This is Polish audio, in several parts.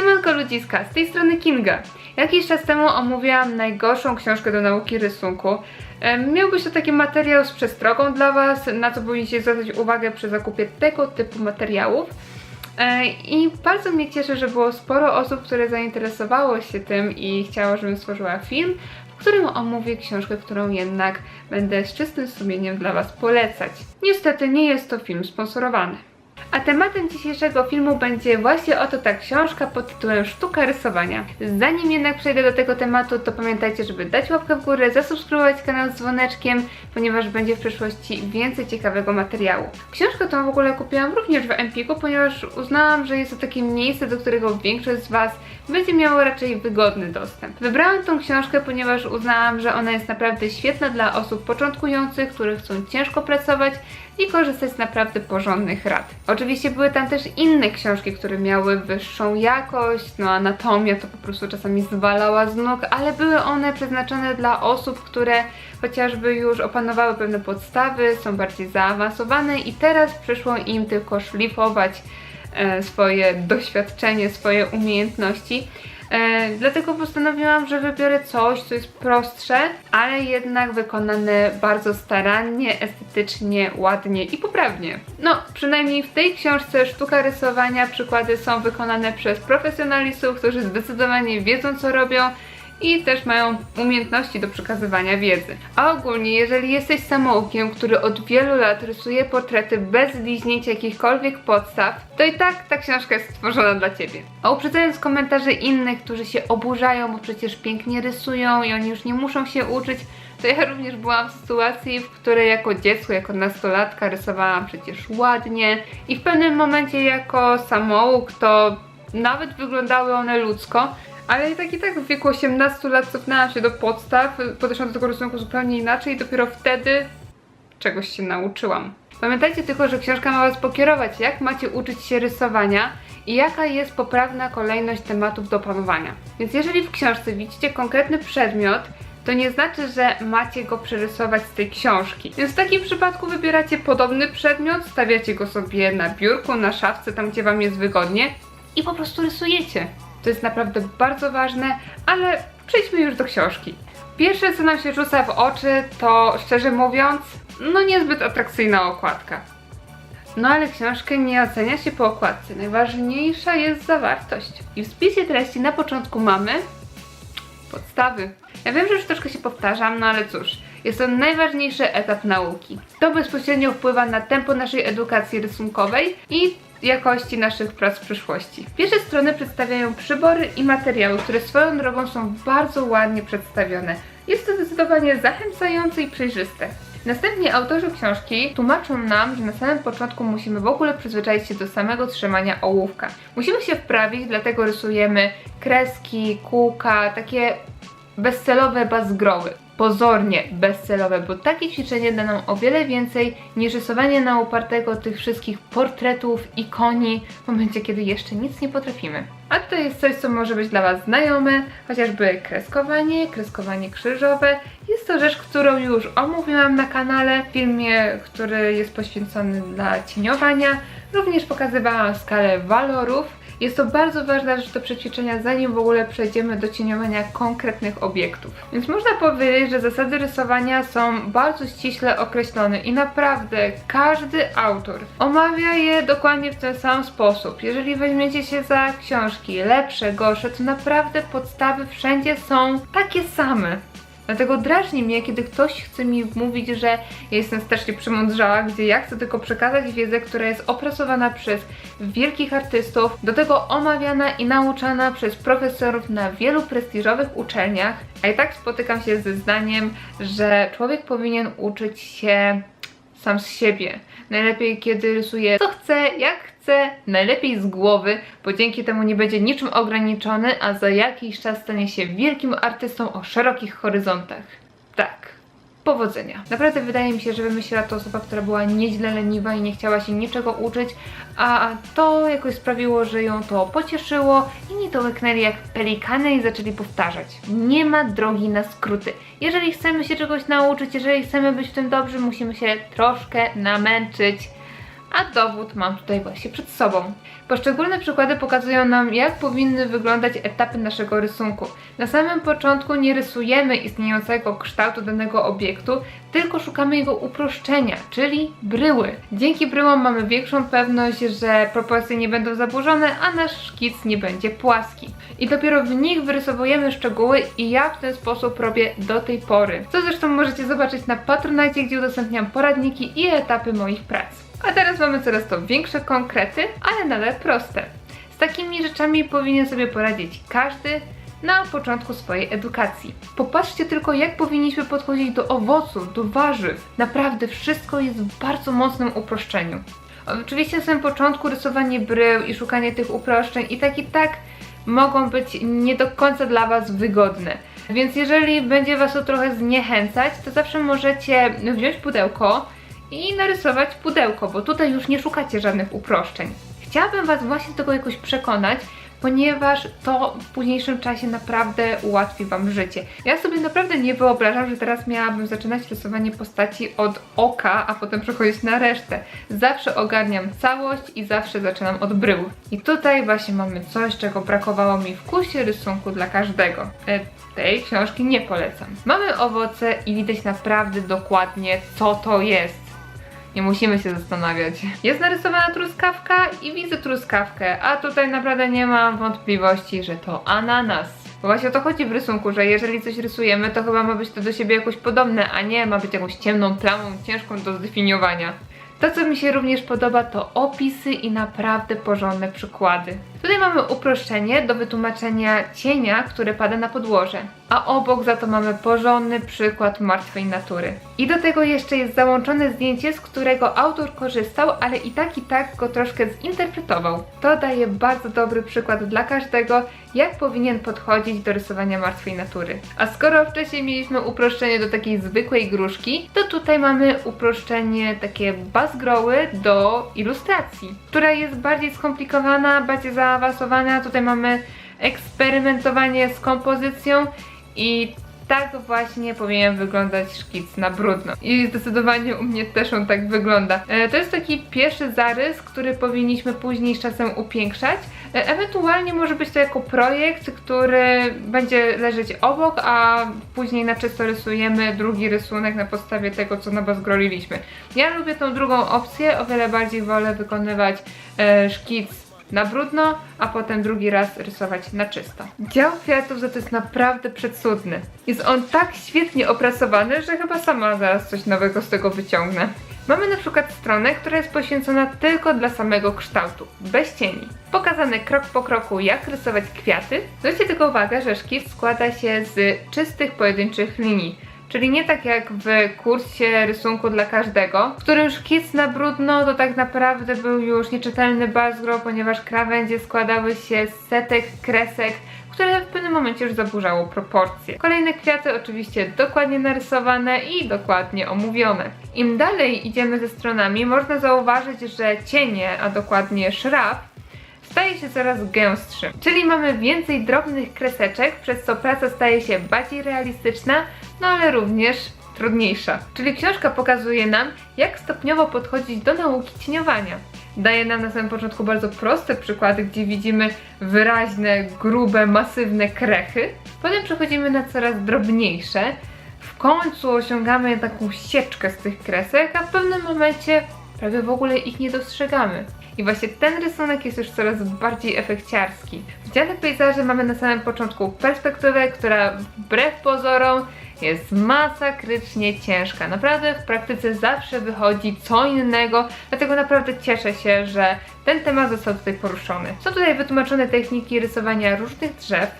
Siemanko ludziska, z tej strony Kinga. Jakiś czas temu omówiłam najgorszą książkę do nauki rysunku. Miał być to taki materiał z przestrogą dla Was, na co powinniście zwracać uwagę przy zakupie tego typu materiałów. E, I bardzo mnie cieszy, że było sporo osób, które zainteresowało się tym i chciało, żebym stworzyła film, w którym omówię książkę, którą jednak będę z czystym sumieniem dla Was polecać. Niestety nie jest to film sponsorowany. A tematem dzisiejszego filmu będzie właśnie oto ta książka pod tytułem Sztuka rysowania. Zanim jednak przejdę do tego tematu, to pamiętajcie, żeby dać łapkę w górę, zasubskrybować kanał z dzwoneczkiem, ponieważ będzie w przyszłości więcej ciekawego materiału. Książkę tą w ogóle kupiłam również w Empiku, ponieważ uznałam, że jest to takie miejsce, do którego większość z Was będzie miało raczej wygodny dostęp. Wybrałam tą książkę, ponieważ uznałam, że ona jest naprawdę świetna dla osób początkujących, które chcą ciężko pracować i korzystać z naprawdę porządnych rad. Oczywiście były tam też inne książki, które miały wyższą jakość, no anatomia to po prostu czasami zwalała z nóg, ale były one przeznaczone dla osób, które chociażby już opanowały pewne podstawy, są bardziej zaawansowane i teraz przyszło im tylko szlifować e, swoje doświadczenie, swoje umiejętności. E, dlatego postanowiłam, że wybiorę coś, co jest prostsze, ale jednak wykonane bardzo starannie, estetycznie, ładnie i poprawnie. No, przynajmniej w tej książce Sztuka rysowania przykłady są wykonane przez profesjonalistów, którzy zdecydowanie wiedzą, co robią i też mają umiejętności do przekazywania wiedzy. A ogólnie, jeżeli jesteś samoukiem, który od wielu lat rysuje portrety bez liźnięcia jakichkolwiek podstaw, to i tak ta książka jest stworzona dla Ciebie. A uprzedzając komentarze innych, którzy się oburzają, bo przecież pięknie rysują i oni już nie muszą się uczyć, to ja również byłam w sytuacji, w której jako dziecko, jako nastolatka rysowałam przecież ładnie i w pewnym momencie jako samouk to nawet wyglądały one ludzko, ale i tak i tak w wieku 18 lat cofnęłam się do podstaw, podeszłam do tego rysunku zupełnie inaczej i dopiero wtedy czegoś się nauczyłam. Pamiętajcie tylko, że książka ma Was pokierować, jak macie uczyć się rysowania i jaka jest poprawna kolejność tematów do opanowania. Więc jeżeli w książce widzicie konkretny przedmiot, to nie znaczy, że macie go przerysować z tej książki. Więc w takim przypadku wybieracie podobny przedmiot, stawiacie go sobie na biurku, na szafce, tam gdzie Wam jest wygodnie i po prostu rysujecie. To jest naprawdę bardzo ważne, ale przejdźmy już do książki. Pierwsze, co nam się rzuca w oczy, to szczerze mówiąc, no niezbyt atrakcyjna okładka. No ale książkę nie ocenia się po okładce. Najważniejsza jest zawartość. I w spisie treści na początku mamy podstawy. Ja wiem, że już troszkę się powtarzam, no ale cóż, jest to najważniejszy etap nauki. To bezpośrednio wpływa na tempo naszej edukacji rysunkowej i jakości naszych prac w przyszłości. Pierwsze strony przedstawiają przybory i materiały, które swoją drogą są bardzo ładnie przedstawione. Jest to zdecydowanie zachęcające i przejrzyste. Następnie autorzy książki tłumaczą nam, że na samym początku musimy w ogóle przyzwyczaić się do samego trzymania ołówka. Musimy się wprawić, dlatego rysujemy kreski, kółka, takie bezcelowe bazgroły. Pozornie bezcelowe, bo takie ćwiczenie da nam o wiele więcej niż rysowanie na upartego tych wszystkich portretów, ikoni w momencie, kiedy jeszcze nic nie potrafimy. A to jest coś, co może być dla Was znajome, chociażby kreskowanie, kreskowanie krzyżowe. Jest to rzecz, którą już omówiłam na kanale w filmie, który jest poświęcony dla cieniowania. Również pokazywałam skalę walorów. Jest to bardzo ważna rzecz do przećwiczenia, zanim w ogóle przejdziemy do cieniowania konkretnych obiektów. Więc można powiedzieć, że zasady rysowania są bardzo ściśle określone i naprawdę każdy autor omawia je dokładnie w ten sam sposób. Jeżeli weźmiecie się za książki lepsze, gorsze, to naprawdę podstawy wszędzie są takie same. Dlatego drażni mnie, kiedy ktoś chce mi mówić, że ja jestem strasznie przemądrzała, gdzie ja chcę tylko przekazać wiedzę, która jest opracowana przez wielkich artystów, do tego omawiana i nauczana przez profesorów na wielu prestiżowych uczelniach, a i tak spotykam się ze zdaniem, że człowiek powinien uczyć się sam z siebie. Najlepiej, kiedy rysuje co chce, jak chce, najlepiej z głowy, bo dzięki temu nie będzie niczym ograniczony, a za jakiś czas stanie się wielkim artystą o szerokich horyzontach. Tak. Powodzenia. Naprawdę wydaje mi się, że wymyśliła to osoba, która była nieźle leniwa i nie chciała się niczego uczyć, a to jakoś sprawiło, że ją to pocieszyło i nie to łyknęli jak pelikany i zaczęli powtarzać. Nie ma drogi na skróty. Jeżeli chcemy się czegoś nauczyć, jeżeli chcemy być w tym dobrzy, musimy się troszkę namęczyć. A dowód mam tutaj właśnie przed sobą. Poszczególne przykłady pokazują nam, jak powinny wyglądać etapy naszego rysunku. Na samym początku nie rysujemy istniejącego kształtu danego obiektu, tylko szukamy jego uproszczenia, czyli bryły. Dzięki bryłom mamy większą pewność, że proporcje nie będą zaburzone, a nasz szkic nie będzie płaski. I dopiero w nich wyrysowujemy szczegóły i ja w ten sposób robię do tej pory. Co zresztą możecie zobaczyć na Patronite, gdzie udostępniam poradniki i etapy moich prac. A teraz mamy coraz to większe konkrety, ale nadal proste. Z takimi rzeczami powinien sobie poradzić każdy na początku swojej edukacji. Popatrzcie tylko, jak powinniśmy podchodzić do owoców, do warzyw. Naprawdę wszystko jest w bardzo mocnym uproszczeniu. Oczywiście na samym początku rysowanie brył i szukanie tych uproszczeń i tak i tak mogą być nie do końca dla Was wygodne. Więc jeżeli będzie Was to trochę zniechęcać, to zawsze możecie wziąć pudełko i narysować pudełko, bo tutaj już nie szukacie żadnych uproszczeń. Chciałabym Was właśnie tego jakoś przekonać, ponieważ to w późniejszym czasie naprawdę ułatwi Wam życie. Ja sobie naprawdę nie wyobrażam, że teraz miałabym zaczynać rysowanie postaci od oka, a potem przechodzić na resztę. Zawsze ogarniam całość i zawsze zaczynam od brył. I tutaj właśnie mamy coś, czego brakowało mi w kursie rysunku dla każdego. E, tej książki nie polecam. Mamy owoce i widać naprawdę dokładnie, co to jest. Nie musimy się zastanawiać. Jest narysowana truskawka i widzę truskawkę, a tutaj naprawdę nie mam wątpliwości, że to ananas. Bo właśnie o to chodzi w rysunku, że jeżeli coś rysujemy, to chyba ma być to do siebie jakoś podobne, a nie ma być jakąś ciemną plamą, ciężką do zdefiniowania. To, co mi się również podoba, to opisy i naprawdę porządne przykłady. Tutaj mamy uproszczenie do wytłumaczenia cienia, który pada na podłoże, a obok za to mamy porządny przykład martwej natury. I do tego jeszcze jest załączone zdjęcie, z którego autor korzystał, ale i tak i tak go troszkę zinterpretował. To daje bardzo dobry przykład dla każdego, jak powinien podchodzić do rysowania martwej natury. A skoro wcześniej mieliśmy uproszczenie do takiej zwykłej gruszki, to tutaj mamy uproszczenie takie bazgroły do ilustracji, która jest bardziej skomplikowana, bardziej zaawansowana. Tutaj mamy eksperymentowanie z kompozycją i tak właśnie powinien wyglądać szkic na brudno. I zdecydowanie u mnie też on tak wygląda. E, to jest taki pierwszy zarys, który powinniśmy później z czasem upiększać. E, ewentualnie może być to jako projekt, który będzie leżeć obok, a później na czysto rysujemy drugi rysunek na podstawie tego, co nabazgroliliśmy. Ja lubię tą drugą opcję, o wiele bardziej wolę wykonywać e, szkic na brudno, a potem drugi raz rysować na czysto. Dział kwiatów za to jest naprawdę przecudny. Jest on tak świetnie opracowany, że chyba sama zaraz coś nowego z tego wyciągnę. Mamy na przykład stronę, która jest poświęcona tylko dla samego kształtu, bez cieni. Pokazane krok po kroku, jak rysować kwiaty. Zwróćcie tylko uwagę, że szkic składa się z czystych, pojedynczych linii. Czyli nie tak jak w kursie rysunku dla każdego, w którym szkic na brudno to tak naprawdę był już nieczytelny bazgro, ponieważ krawędzie składały się z setek kresek, które w pewnym momencie już zaburzało proporcje. Kolejne kwiaty oczywiście dokładnie narysowane i dokładnie omówione. Im dalej idziemy ze stronami, można zauważyć, że cienie, a dokładnie szraf, staje się coraz gęstszy. Czyli mamy więcej drobnych kreseczek, przez co praca staje się bardziej realistyczna, no ale również trudniejsza. Czyli książka pokazuje nam, jak stopniowo podchodzić do nauki cieniowania. Daje nam na samym początku bardzo proste przykłady, gdzie widzimy wyraźne, grube, masywne krechy. Potem przechodzimy na coraz drobniejsze. W końcu osiągamy taką sieczkę z tych kresek, a w pewnym momencie prawie w ogóle ich nie dostrzegamy. I właśnie ten rysunek jest już coraz bardziej efekciarski. W dziale pejzaży mamy na samym początku perspektywę, która wbrew pozorom jest masakrycznie ciężka. Naprawdę w praktyce zawsze wychodzi co innego, dlatego naprawdę cieszę się, że ten temat został tutaj poruszony. Są tutaj wytłumaczone techniki rysowania różnych drzew,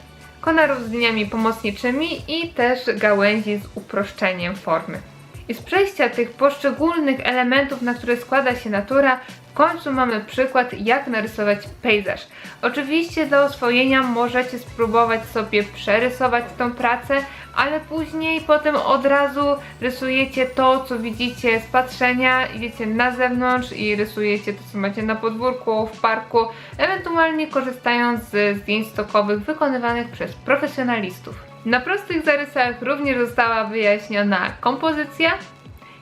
konarów z liniami pomocniczymi i też gałęzi z uproszczeniem formy. I z przejścia tych poszczególnych elementów, na które składa się natura, w końcu mamy przykład, jak narysować pejzaż. Oczywiście dla oswojenia możecie spróbować sobie przerysować tą pracę, ale później potem od razu rysujecie to, co widzicie z patrzenia, idziecie na zewnątrz i rysujecie to, co macie na podwórku, w parku, ewentualnie korzystając z zdjęć stokowych wykonywanych przez profesjonalistów. Na prostych zarysach również została wyjaśniona kompozycja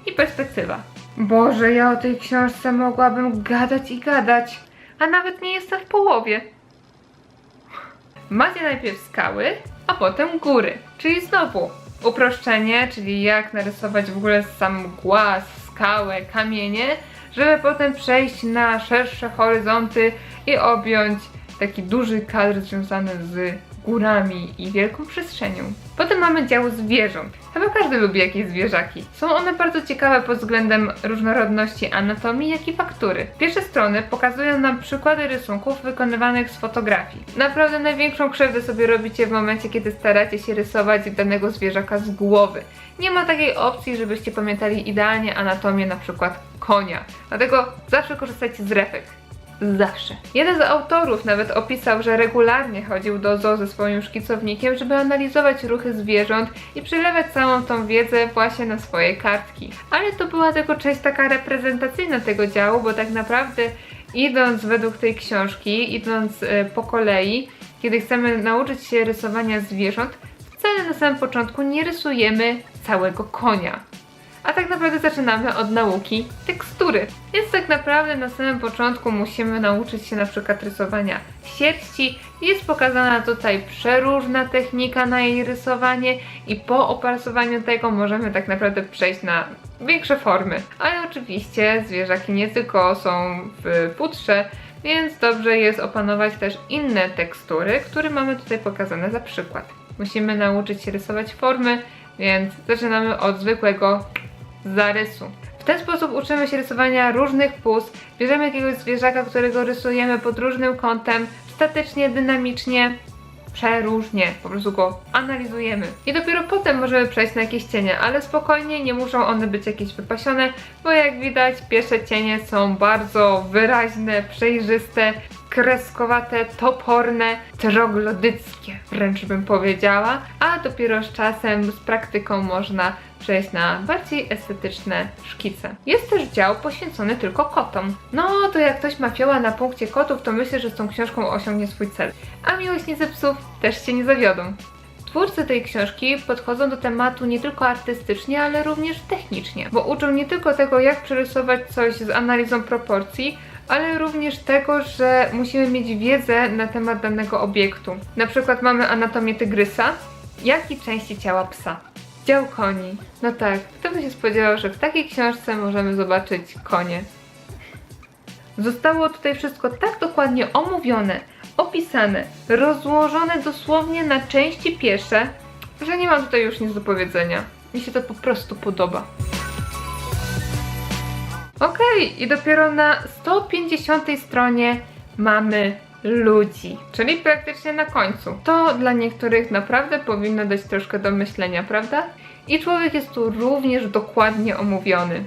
i perspektywa. Boże, ja o tej książce mogłabym gadać i gadać, a nawet nie jestem w połowie. Macie najpierw skały, a potem góry, czyli znowu uproszczenie, czyli jak narysować w ogóle sam głaz, skałę, kamienie, żeby potem przejść na szersze horyzonty i objąć taki duży kadr związany z górami i wielką przestrzenią. Potem mamy dział zwierząt. Chyba każdy lubi jakieś zwierzaki. Są one bardzo ciekawe pod względem różnorodności anatomii, jak i faktury. Pierwsze strony pokazują nam przykłady rysunków wykonywanych z fotografii. Naprawdę największą krzywdę sobie robicie w momencie, kiedy staracie się rysować danego zwierzaka z głowy. Nie ma takiej opcji, żebyście pamiętali idealnie anatomię na przykład konia. Dlatego zawsze korzystajcie z refek. Zawsze. Jeden z autorów nawet opisał, że regularnie chodził do zoo ze swoim szkicownikiem, żeby analizować ruchy zwierząt i przelewać całą tą wiedzę właśnie na swoje kartki. Ale to była tylko część taka reprezentacyjna tego działu, bo tak naprawdę idąc według tej książki, idąc e, po kolei, kiedy chcemy nauczyć się rysowania zwierząt, wcale na samym początku nie rysujemy całego konia. A tak naprawdę zaczynamy od nauki tekstury. Więc tak naprawdę na samym początku musimy nauczyć się na przykład rysowania sierści. Jest pokazana tutaj przeróżna technika na jej rysowanie i po opracowaniu tego możemy tak naprawdę przejść na większe formy. Ale oczywiście zwierzaki nie tylko są w futrze, więc dobrze jest opanować też inne tekstury, które mamy tutaj pokazane za przykład. Musimy nauczyć się rysować formy, więc zaczynamy od zwykłego zarysu. W ten sposób uczymy się rysowania różnych pust, bierzemy jakiegoś zwierzaka, którego rysujemy pod różnym kątem, statycznie, dynamicznie, przeróżnie, po prostu go analizujemy. I dopiero potem możemy przejść na jakieś cienie, ale spokojnie, nie muszą one być jakieś wypasione, bo jak widać pierwsze cienie są bardzo wyraźne, przejrzyste, kreskowate, toporne, troglodyckie, wręcz bym powiedziała, a dopiero z czasem, z praktyką można przejść na bardziej estetyczne szkice. Jest też dział poświęcony tylko kotom. No to jak ktoś ma fioła na punkcie kotów, to myślę, że z tą książką osiągnie swój cel. A miłośnicy psów też się nie zawiodą. Twórcy tej książki podchodzą do tematu nie tylko artystycznie, ale również technicznie, bo uczą nie tylko tego, jak przerysować coś z analizą proporcji, ale również tego, że musimy mieć wiedzę na temat danego obiektu. Na przykład mamy anatomię tygrysa, jak i części ciała psa. Dział koni. No tak, kto by się spodziewał, że w takiej książce możemy zobaczyć konie. Zostało tutaj wszystko tak dokładnie omówione, opisane, rozłożone dosłownie na części piesze, że nie mam tutaj już nic do powiedzenia. Mi się to po prostu podoba. Okej, i dopiero na 150 stronie mamy ludzi, czyli praktycznie na końcu. To dla niektórych naprawdę powinno dać troszkę do myślenia, prawda? I człowiek jest tu również dokładnie omówiony.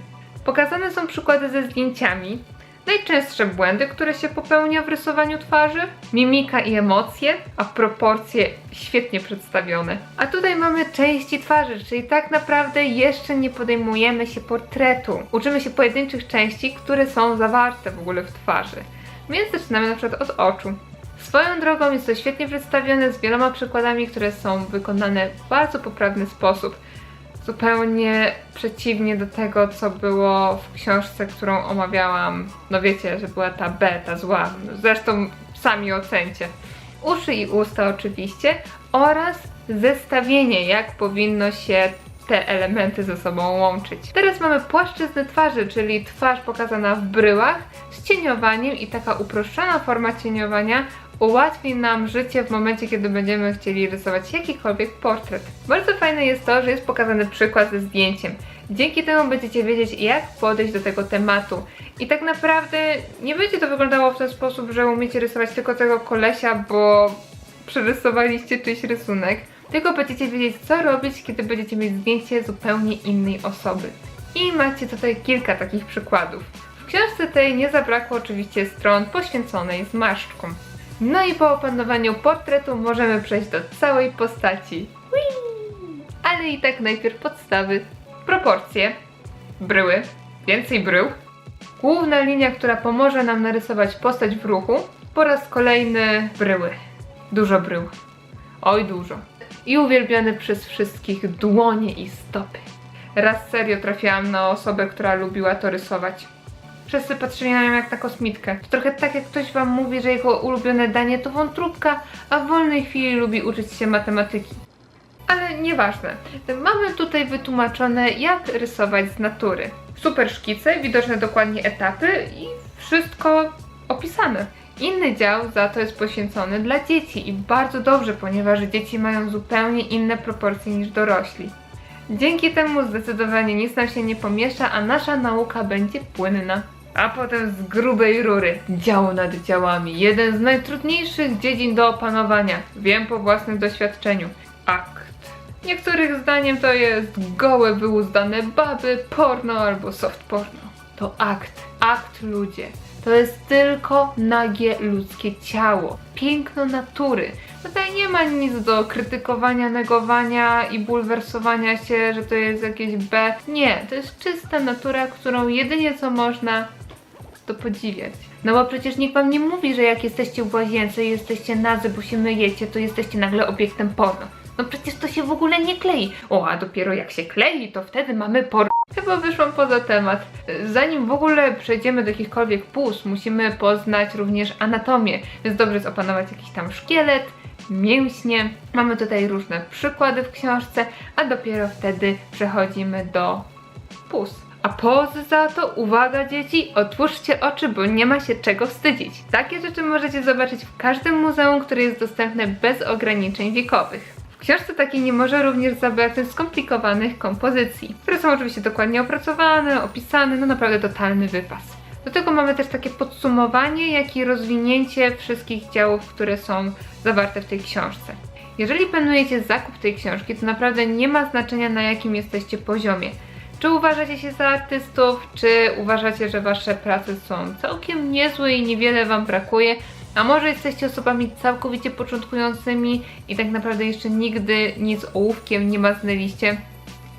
Pokazane są przykłady ze zdjęciami, najczęstsze błędy, które się popełnia w rysowaniu twarzy, mimika i emocje, a proporcje świetnie przedstawione. A tutaj mamy części twarzy, czyli tak naprawdę jeszcze nie podejmujemy się portretu. Uczymy się pojedynczych części, które są zawarte w ogóle w twarzy. Więc zaczynamy na przykład od oczu. Swoją drogą jest to świetnie przedstawione z wieloma przykładami, które są wykonane w bardzo poprawny sposób. Zupełnie przeciwnie do tego, co było w książce, którą omawiałam. No wiecie, że była ta B, ta zła. Zresztą sami ocencie. Uszy i usta oczywiście oraz zestawienie, jak powinno się te elementy ze sobą łączyć. Teraz mamy płaszczyznę twarzy, czyli twarz pokazana w bryłach z cieniowaniem i taka uproszczona forma cieniowania ułatwi nam życie w momencie, kiedy będziemy chcieli rysować jakikolwiek portret. Bardzo fajne jest to, że jest pokazany przykład ze zdjęciem. Dzięki temu będziecie wiedzieć, jak podejść do tego tematu. I tak naprawdę nie będzie to wyglądało w ten sposób, że umiecie rysować tylko tego kolesia, bo przerysowaliście czyjś rysunek, tylko będziecie wiedzieć, co robić, kiedy będziecie mieć zdjęcie zupełnie innej osoby. I macie tutaj kilka takich przykładów. W książce tej nie zabrakło oczywiście stron poświęconej zmarszczkom. No i po opanowaniu portretu możemy przejść do całej postaci. Ale i tak najpierw podstawy. Proporcje, bryły, więcej brył, główna linia, która pomoże nam narysować postać w ruchu, po raz kolejny bryły. Dużo brył. Oj, dużo. I uwielbiane przez wszystkich dłonie i stopy. raz serio trafiłam na osobę, która lubiła to rysować. Wszyscy patrzyli na nią jak na kosmitkę. To trochę tak jak ktoś wam mówi, że jego ulubione danie to wątróbka, a w wolnej chwili lubi uczyć się matematyki. Ale nieważne. Mamy tutaj wytłumaczone, jak rysować z natury. Super szkice, widoczne dokładnie etapy i wszystko opisane. Inny dział za to jest poświęcony dla dzieci i bardzo dobrze, ponieważ dzieci mają zupełnie inne proporcje niż dorośli. Dzięki temu zdecydowanie nic nam się nie pomiesza, a nasza nauka będzie płynna. A potem z grubej rury. Dział nad działami. Jeden z najtrudniejszych dziedzin do opanowania. Wiem po własnym doświadczeniu. Akt. Niektórych zdaniem to jest gołe, wyuzdane baby, porno albo soft porno. To akt. Akt ludzie. To jest tylko nagie ludzkie ciało. Piękno natury. Tutaj nie ma nic do krytykowania, negowania i bulwersowania się, że to jest jakieś B. Nie, to jest czysta natura, którą jedynie co można to podziwiać. No bo przecież nikt wam nie mówi, że jak jesteście w łazience i jesteście nadzy, bo się myjecie, to jesteście nagle obiektem porno. No przecież to się w ogóle nie klei. O, a dopiero jak się klei, to wtedy mamy porno. Chyba wyszłam poza temat. Zanim w ogóle przejdziemy do jakichkolwiek pust, musimy poznać również anatomię, więc dobrze jest opanować jakiś tam szkielet, mięśnie. Mamy tutaj różne przykłady w książce, a dopiero wtedy przechodzimy do pust. A poza to, uwaga dzieci, otwórzcie oczy, bo nie ma się czego wstydzić. Takie rzeczy możecie zobaczyć w każdym muzeum, które jest dostępne bez ograniczeń wiekowych. Książce takiej nie może również zabraknąć skomplikowanych kompozycji, które są oczywiście dokładnie opracowane, opisane, no naprawdę totalny wypas. Do tego mamy też takie podsumowanie, jak i rozwinięcie wszystkich działów, które są zawarte w tej książce. Jeżeli planujecie zakup tej książki, to naprawdę nie ma znaczenia na jakim jesteście poziomie. Czy uważacie się za artystów, czy uważacie, że wasze prace są całkiem niezłe i niewiele wam brakuje, a może jesteście osobami całkowicie początkującymi i tak naprawdę jeszcze nigdy nic ołówkiem nie maznęliście,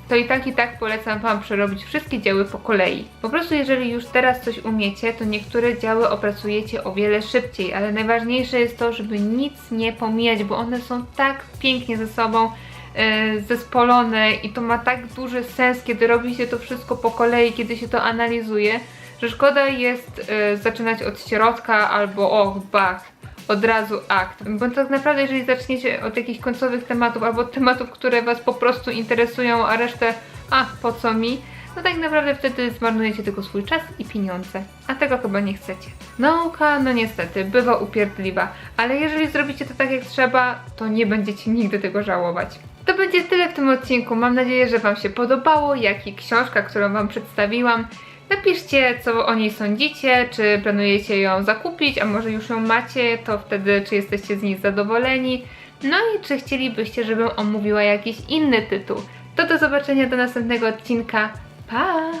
to i tak i tak polecam Wam przerobić wszystkie działy po kolei. Po prostu jeżeli już teraz coś umiecie, to niektóre działy opracujecie o wiele szybciej, ale najważniejsze jest to, żeby nic nie pomijać, bo one są tak pięknie ze sobą e, zespolone i to ma tak duży sens, kiedy robi się to wszystko po kolei, kiedy się to analizuje, że szkoda jest e, zaczynać od środka albo och, bach, od razu akt. Bo tak naprawdę, jeżeli zaczniecie od jakichś końcowych tematów albo tematów, które Was po prostu interesują, a resztę, a po co mi, no tak naprawdę wtedy zmarnujecie tylko swój czas i pieniądze. A tego chyba nie chcecie. Nauka, no niestety, bywa upierdliwa, ale jeżeli zrobicie to tak jak trzeba, to nie będziecie nigdy tego żałować. To będzie tyle w tym odcinku. Mam nadzieję, że Wam się podobało, jak i książka, którą Wam przedstawiłam. Napiszcie, co o niej sądzicie, czy planujecie ją zakupić, a może już ją macie, to wtedy czy jesteście z niej zadowoleni. No i czy chcielibyście, żebym omówiła jakiś inny tytuł. To do zobaczenia do następnego odcinka. Pa!